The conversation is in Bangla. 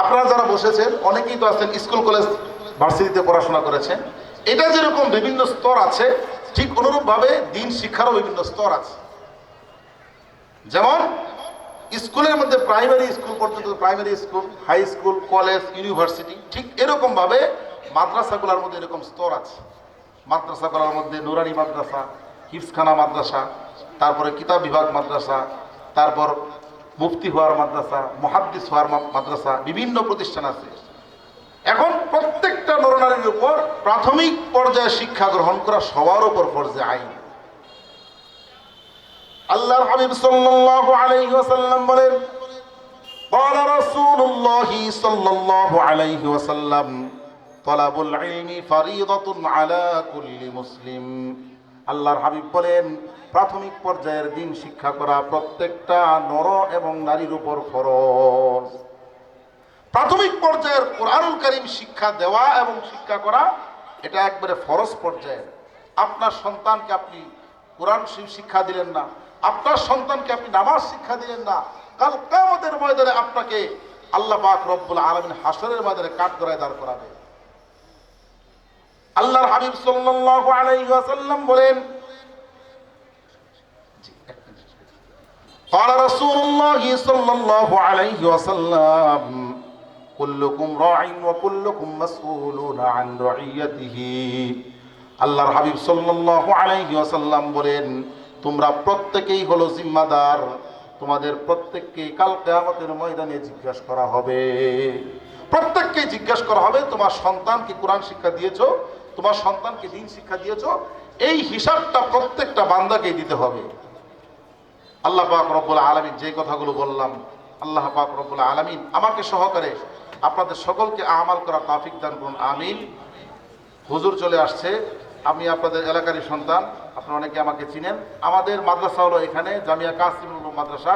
আপনারা যারা বসেছেন, অনেকেই তো আছেন, স্কুল, কলেজ, ভার্সিটিতে পড়াশোনা করেছেন। এটা যেরকম বিভিন্ন স্তর আছে, ঠিক অনুরূপভাবে দিন শিক্ষারও বিভিন্ন স্তর আছে। যেমন, স্কুলের মধ্যে প্রাইমারি স্কুল পর্যন্ত primary school high school college university ঠিক এরকম ভাবে মাদ্রাসাগুলোর মধ্যে এরকম স্তর আছে। মাদ্রাসাগুলোর মধ্যে নুরানি মাদ্রাসা হিফসখানা মাদ্রাসা, তারপরে কিতাব বিভাগ মাদ্রাসা, তারপর মুফতি হওয়ার মাদ্রাসা মহাদ্দিস হওয়ার মা- মাদ্রাসা বিভিন্ন প্রতিষ্ঠান আছে এখন প্রত্যেকটা নরনারীর উপর প্রাথমিক পর্যায়ে শিক্ষা গ্রহণ করা সবার উপর পর্যায়ে আইন আল্লাহর হাবিব সাল্লাল্লাহু আলাইহি ওয়াসাল্লাম বলেন قال رسول الله صلى الله عليه وسلم طلب العلم فريضة على كل مسلم আল্লাহর হাবিব বলেন, প্রাথমিক পর্যায়ের দিন শিক্ষা করা প্রত্যেকটা নর এবং নারীর উপর ফরজ। প্রাথমিক পর্যায়ের কোরআনুল করিম শিক্ষা দেওয়া এবং শিক্ষা করা, এটা একবারে ফরজ পর্যায়ের আপনার সন্তানকে আপনি কোরআন শিক্ষা দিলেন না, আপনার সন্তানকে আপনি নামাজ শিক্ষা দিলেন না, কাল কামতের ময়দানে আপনাকে আল্লাহ পাক রব্বুল আলমিন হাসরের ময়দানে কাঠ করায় দাঁড় করাবে। আল্লাহর হাবিব সাল্লাল্লাহু আলাইহি ওয়াসাল্লাম বলেন জি, এক মিনিট। قال رسول الله صلى الله عليه وسلم كلكم راع وكلكم مسؤولون عن رعيته আল্লাহর হাবিব সাল্লাল্লাহু আলাইহি ওয়াসাল্লাম বলেন তোমরা প্রত্যেকেই হলো জিম্মাদার তোমাদের প্রত্যেককে কাল কিয়ামতের ময়দানে জিজ্ঞাসা করা হবে প্রত্যেককে জিজ্ঞাসা করা হবে তোমার সন্তানকে কোরআন শিক্ষা দিয়েছো তোমার সন্তানকে দিন শিক্ষা দিয়েছ, এই হিসাবটা প্রত্যেকটা বান্দাকেই দিতে হবে। আল্লাহ পাক রব্বুল আলমিন যে কথাগুলো বললাম, আল্লাহ পাক রব্বুল আলমিন আমাকে সহকারে আপনাদের সকলকে আমাল করা তাফিক দান করুন, আমিন। হুজুর চলে আসছে, আমি আপনাদের এলাকারই সন্তান, আপনারা অনেকে আমাকে চিনেন। আমাদের মাদ্রাসা হলো এখানে, জামিয়া কাসিমুল মাদ্রাসা।